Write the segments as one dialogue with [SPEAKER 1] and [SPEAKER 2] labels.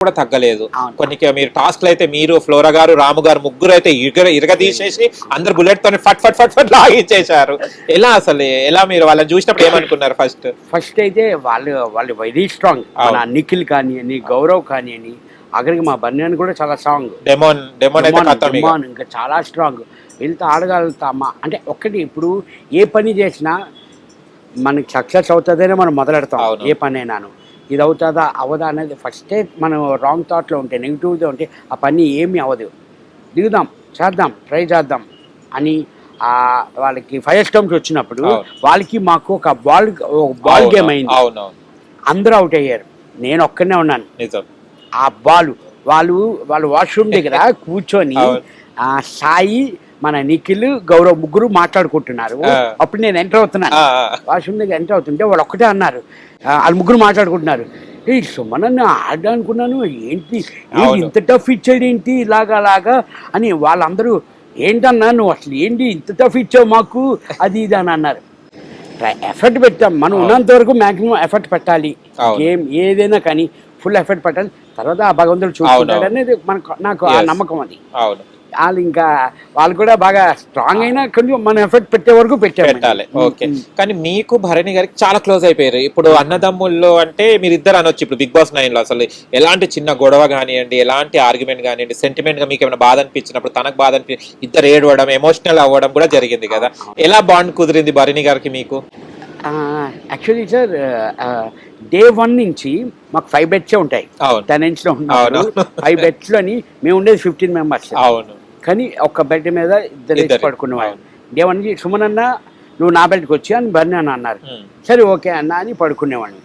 [SPEAKER 1] కూడా తగ్గలేదు. కొన్ని మీరు టాస్క్లు అయితే మీరు ఫ్లోరా గారు రాము గారు ముగ్గురు అయితే ఇరగ తీసేసి అందరు బుల్లెట్ తోని ఫట్ ఫట్ ఫట్ ఫట్ లాగించేశారు. ఎలా అసలు ఎలా మీరు వాళ్ళని చూసినప్పుడు ఏమనుకున్నారు ఫస్ట్?
[SPEAKER 2] ఫస్ట్ అయితే వాళ్ళు వాళ్ళు వెరీ స్ట్రాంగ్. మన
[SPEAKER 1] అవును.
[SPEAKER 2] నిఖిల్ కానివ్వని గౌరవ్ కానివ్వని ఆఖరికి మా బన్యాన్ కూడా చాలా స్ట్రాంగ్.
[SPEAKER 1] డెమోన్ డెమోన్ కథం ఇక.
[SPEAKER 2] చాలా స్ట్రాంగ్. వీళ్ళతో ఆడగలుగుతామా? అంటే ఒక్కటి ఇప్పుడు ఏ పని చేసినా మనకి సక్సెస్ అవుతుందనే మనం మొదలెడతాం. ఏ పని అయినాను ఇది అవుతుందా అవదా అనేది ఫస్టే మనం రాంగ్ థాట్లో ఉంటే నెగిటివ్గా ఉంటే ఆ పని ఏమీ అవ్వదు దిగుదాం చేద్దాం ట్రై చేద్దాం అని వాళ్ళకి ఫైర్ స్టంప్స్ వచ్చినప్పుడు. వాళ్ళకి మాకు ఒక బాల్ బాల్ గేమ్ అయింది. అందరూ అవుట్ అయ్యారు. నేను ఒక్కనే ఉన్నాను. ఆ బాల్ వాళ్ళు వాళ్ళు వాష్రూమ్ దగ్గర కూర్చొని సాయి మన నిఖిల్ గౌరవ్ ముగ్గురు మాట్లాడుకుంటున్నారు. అప్పుడు నేను ఎంటర్ అవుతున్నాను. వాష్రూమ్ దగ్గర ఎంటర్ అవుతుంటే వాళ్ళు ఒక్కటే అన్నారు. వాళ్ళు ముగ్గురు మాట్లాడుకుంటున్నారు. ఏ సుమనన్న ఆడ అనుకున్నాను. ఏంటి. ఇంత టఫ్ ఇచ్చాడు ఏంటి? ఇలాగా అలాగా? అని వాళ్ళందరూ ఏంటన్నా నువ్వు అసలు ఏంటి ఇంత టఫ్ ఇచ్చావు మాకు? అది ఇది అని అన్నారు. ఎఫర్ట్ పెట్టాం. మనం ఉన్నంత వరకు మాక్సిమం ఎఫర్ట్ పెట్టాలి. గేమ్ ఏదైనా కానీ ఫుల్ ఎఫర్ట్ పెట్టాలి. తర్వాత ఆ భగవంతుడు చూసుకుంటాడు. అనేది మనకు నాకు ఆ. నమ్మకం అది. వాళ్ళు ఇంకా వాళ్ళు కూడా బాగా స్ట్రాంగ్ అయినా కొంచెం మన ఎఫర్ట్ పెట్టే వరకు
[SPEAKER 1] పెట్టాలి. ఓకే. కానీ మీకు భరణి గారికి చాలా క్లోజ్ అయిపోయారు. ఇప్పుడు అన్నదమ్ముల్లో అంటే మీరు ఇద్దరు అనొచ్చు. ఇప్పుడు బిగ్ బాస్ నైన్లో అసలు ఎలాంటి చిన్న గొడవ కానివ్వండి ఎలాంటి ఆర్గ్యుమెంట్ కానివ్వండి సెంటిమెంట్గా మీకు ఏమైనా బాధ అనిపించినప్పుడు తనకు బాధ అనిపి ఇద్దరు ఏడవడం ఎమోషనల్ అవ్వడం కూడా జరిగింది కదా. ఎలా బాండ్ కుదిరింది భరణి గారికి మీకు?
[SPEAKER 2] యాక్చువల్లీ సార్ డే వన్ నుంచి మాకు ఫైవ్ బెడ్సే ఉంటాయి.
[SPEAKER 1] అవును.
[SPEAKER 2] టెనెంట్స్లో ఉన్నప్పుడు
[SPEAKER 1] అవును.
[SPEAKER 2] ఫైవ్ బెడ్స్లోని మేము ఉండేది ఫిఫ్టీన్ మెంబర్స్
[SPEAKER 1] అవును.
[SPEAKER 2] కానీ ఒక్క బెడ్ మీద ఇద్దరు వేసి
[SPEAKER 1] ఇద్దరు.
[SPEAKER 2] పడుకునేవాళ్ళు. డే వన్ నుంచి సుమన్ అన్న నువ్వు నా బెడ్కి వచ్చి అని బర్ని అని అన్నారు. సరే ఓకే అన్న అని పడుకునేవాడిని.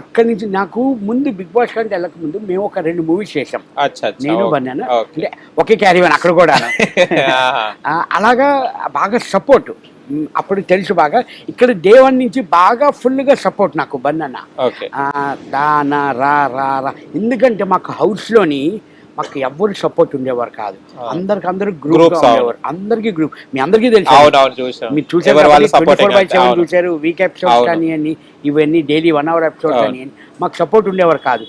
[SPEAKER 2] అక్కడి నుంచి నాకు ముందు బిగ్ బాస్ కంటే వెళ్ళక ముందు మేము ఒక రెండు మూవీస్ చేసాం నేను
[SPEAKER 1] ఓకే.
[SPEAKER 2] అంటే ఒకే క్యారీ అక్కడ కూడా అలాగా బాగా సపోర్ట్ అప్పుడు తెలుసు బాగా. ఇక్కడ డే వన్ నుంచి బాగా ఫుల్గా సపోర్ట్ నాకు బన్నన్న దానా రా రా రా ఎందుకంటే మాకు హౌస్లోని మాకు ఎవ్వరు సపోర్ట్ ఉండేవారు కాదు. అందరికి అందరు గ్రూప్. ఉండేవారు. అందరికి గ్రూప్ మీ అందరికీ తెలుసు. మీరు చూసారు
[SPEAKER 1] ఎవరు వాళ్ళు
[SPEAKER 2] twenty
[SPEAKER 1] support
[SPEAKER 2] four by seven చూసారు వీక్ ఎపిసోడ్స్. కానివ్వండి ఇవన్నీ డైలీ వన్ అవర్
[SPEAKER 1] అవును.
[SPEAKER 2] కానివ్వండి మాకు సపోర్ట్ ఉండేవారు కాదు.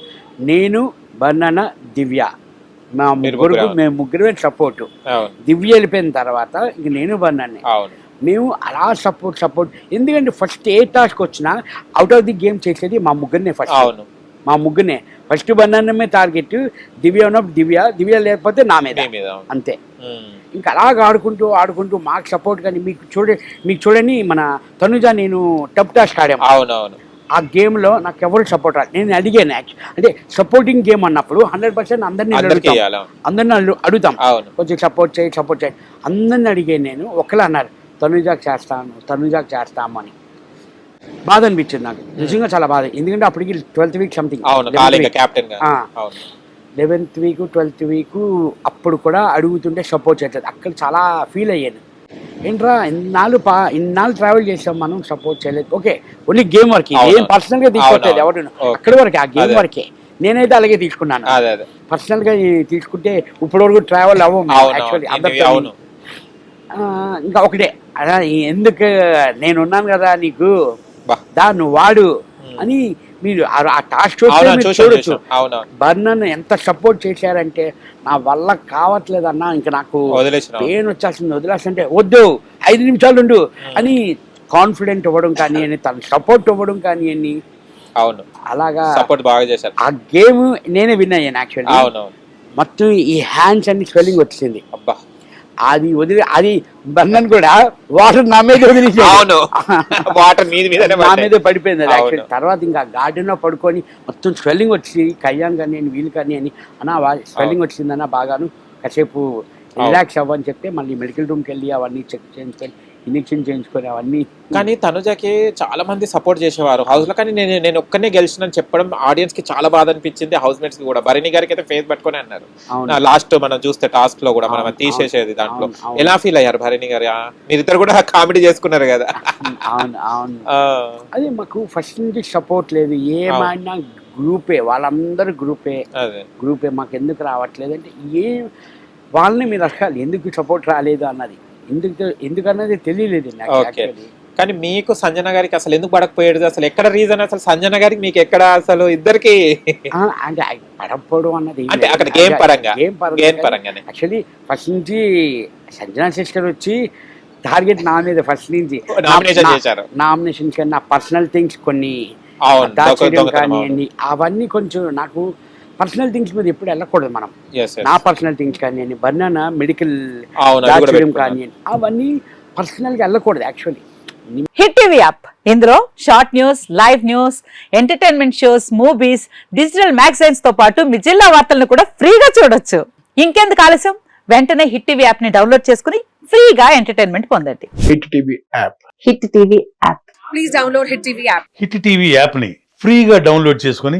[SPEAKER 2] నేను బర్నన దివ్య. మా ముగ్గురు. మేము ముగ్గురమే సపోర్ట్ దివ్య వెళ్ళిపోయిన తర్వాత ఇంక నేను బర్నన్నే
[SPEAKER 1] అవును.
[SPEAKER 2] మేము అలా సపోర్ట్ సపోర్ట్ ఎందుకంటే ఫస్ట్ ఏ టాస్క్ వచ్చినా అవుట్ ఆఫ్ ది గేమ్ చేసేది మా ముగ్గురినే ఫస్ట్
[SPEAKER 1] అవును.
[SPEAKER 2] మా ముగ్గురినే. ఫస్ట్ బనానమే టార్గెట్ దివ్య ఉన్నప్పుడు దివ్య దివ్య లేకపోతే నా మీద. అంతే. ఇంకా అలాగ ఆడుకుంటూ ఆడుకుంటూ మాకు సపోర్ట్ కానీ మీకు చూడ మీకు చూడని మన తనుజ నేను టప్ టాస్క్ ఆడాము.
[SPEAKER 1] అవును అవును
[SPEAKER 2] ఆ గేమ్లో నాకు ఎవరు సపోర్ట్ రాదు నేను అడిగాను యాక్చువల్ అంటే సపోర్టింగ్ గేమ్ అన్నప్పుడు హండ్రెడ్ పర్సెంట్ అందరినీ అడుగుతాం. అందరిని అడు- అడుగుతాం. కొంచెం సపోర్ట్ చేయి సపోర్ట్ చేయి. అందరిని అడిగాను నేను ఒకళ్ళు అన్నారు తనుజాకి చేస్తాను తనుజాకి చేస్తాము అని బాధ అనిపించింది నాకు. నిజంగా చాలా బాధ. ఎందుకంటే అప్పటికి twelfth week something eleventh week twelfth week అప్పుడు కూడా అడుగుతుంటే సపోర్ట్ చేయట్లేదు. అక్కడ చాలా ఫీల్ అయ్యాను. ఏంట్రా ఇన్నాళ్ళు పా ఇన్నాళ్ళు ట్రావెల్ చేసాం మనం సపోర్ట్ చేయలేదు. ఓకే ఓన్లీ గేమ్ వరకే. ఏం పర్సనల్గా తీసుకోవట్లేదు ఎవరు. అక్కడి వరకే ఆ గేమ్. వరకే నేనైతే అలాగే తీసుకున్నాను.
[SPEAKER 1] అదే అదే.
[SPEAKER 2] పర్సనల్గా ఈ తీసుకుంటే ఇప్పటి వరకు ట్రావెల్ అవ్వం. యాక్చువల్లీ. అందరితో ఇంకా ఒకటే. ఎందుకు నేనున్నాను కదా నీకు.
[SPEAKER 1] బా.
[SPEAKER 2] దా నువ్వు వాడు. అని మీరు ఆ- టాస్క్ చూడొచ్చు. బర్నన్ ఎంత సపోర్ట్ చేశారంటే నా వల్ల కావట్లేదు అన్నా ఇంకా నాకు పెయిన్ వచ్చేస్తుంది వదిలేస్తుంటే వద్దు ఐదు నిమిషాలు ఉండు అని కాన్ఫిడెంట్ ఇవ్వడం కానీ అని తన సపోర్ట్ ఇవ్వడం కానీ అని
[SPEAKER 1] అవును.
[SPEAKER 2] అలాగా
[SPEAKER 1] సపోర్ట్ బాగా చేశారు.
[SPEAKER 2] ఆ గేమ్ నేనే విన్ అయ్యాను యాక్చువల్లీ మొత్తం ఈ హ్యాండ్స్ అన్ని స్వెల్లింగ్ వచ్చింది
[SPEAKER 1] అబ్బా.
[SPEAKER 2] అది వదిలి అది బంధన్ కూడా వాటర్ నా మీద వదిలేసాడు
[SPEAKER 1] అవును. వాటర్ మీది మీదనే
[SPEAKER 2] నా. మీద పడిపోయింది అది. తర్వాత ఇంకా గార్డెన్లో పడుకొని మొత్తం స్వెల్లింగ్ వచ్చి కయ్యాన్ కానీ అని వీలు కానీ అని అన్న స్వెల్లింగ్ వచ్చిందన్న బాగాను. కాసేపు రిలాక్స్ అవ్వని చెప్తే మళ్ళీ మెడికల్ రూమ్కి వెళ్ళి అవన్నీ చెక్ చేయించుకొని ఇంజక్షన్ చేయించుకొని అవన్నీ
[SPEAKER 1] కానీ తనుజకి చాలా మంది సపోర్ట్ చేసేవారు. హౌస్లో కానీ నేను నేను ఒక్కనే గెలిచినని చెప్పడం ఆడియన్స్కి చాలా బాధ అనిపించింది హౌస్ మేట్స్కి కూడా. భరణి గారికి అయితే ఫేస్ పట్టుకొని అన్నారు. లాస్ట్ మనం చూస్తే టాస్క్లో కూడా మనం తీసేసేది దాంట్లో. ఎలా ఫీల్ అయ్యారు భరణి గారు? మీరిద్దరు కూడా కామెడీ చేసుకున్నారు కదా.
[SPEAKER 2] అవును అవును. అదే మాకు ఫస్ట్ నుంచి సపోర్ట్ లేదు. ఏమైనా గ్రూపే వాళ్ళందరూ గ్రూపే గ్రూపే మాకు ఎందుకు రావట్లేదు అంటే ఏ వాళ్ళని మీరు అడగాలి. ఎందుకు సపోర్ట్ రాలేదు అన్నది. ఎందుకు ఎందుకు అన్నది తెలియలేదు.
[SPEAKER 1] కానీ మీకు సంజన గారికి అసలు ఎందుకు పడకపోయేది? అసలు ఎక్కడ రీజన్ అసలు సంజన గారికి మీకు ఎక్కడ అసలు ఇద్దరికి?
[SPEAKER 2] అంటే పడకపోవడం అన్నది
[SPEAKER 1] అంటే అక్కడ గేమ్ పరంగా?
[SPEAKER 2] గేమ్
[SPEAKER 1] గేమ్ పరంగానే?
[SPEAKER 2] యాక్చువల్లీ ఫస్ట్ నుంచి సంజనా సిస్టర్ వచ్చి టార్గెట్ నా మీద ఫస్ట్ నుంచి.
[SPEAKER 1] నామినేషన్ చేశారు.
[SPEAKER 2] నామినేషన్ పర్సనల్ థింగ్స్ కొన్ని
[SPEAKER 1] దొంగతనం
[SPEAKER 2] కానివ్వండి అవన్నీ కొంచెం నాకు పర్సనల్ థింగ్స్ మీద ఎప్పుడు వెళ్ళకూడదు మనం. నా పర్సనల్ థింగ్స్ కానివ్వండి బనానా మెడికల్. కానివ్వండి అవన్నీ పర్సనల్గా వెళ్ళకూడదు యాక్చువల్లీ
[SPEAKER 3] హిట్ టీవీ యాప్ ఇందులో short news live news entertainment shows movies digital మ్యాగజైన్స్తో పాటు మీ జిల్లా వార్తలను కూడా ఫ్రీగా చూడొచ్చు. ఇంకెందుకు ఆలస్యం? వెంటనే హిట్ టీవీ యాప్ని డౌన్లోడ్ చేసుకుని ఫ్రీగా ఎంటర్టైన్మెంట్ పొందండి.
[SPEAKER 4] Hit TV app
[SPEAKER 3] hit TV app
[SPEAKER 5] please download Hit TV app.
[SPEAKER 6] Hit TV యాప్ని ఫ్రీగా డౌన్లోడ్ చేసుకొని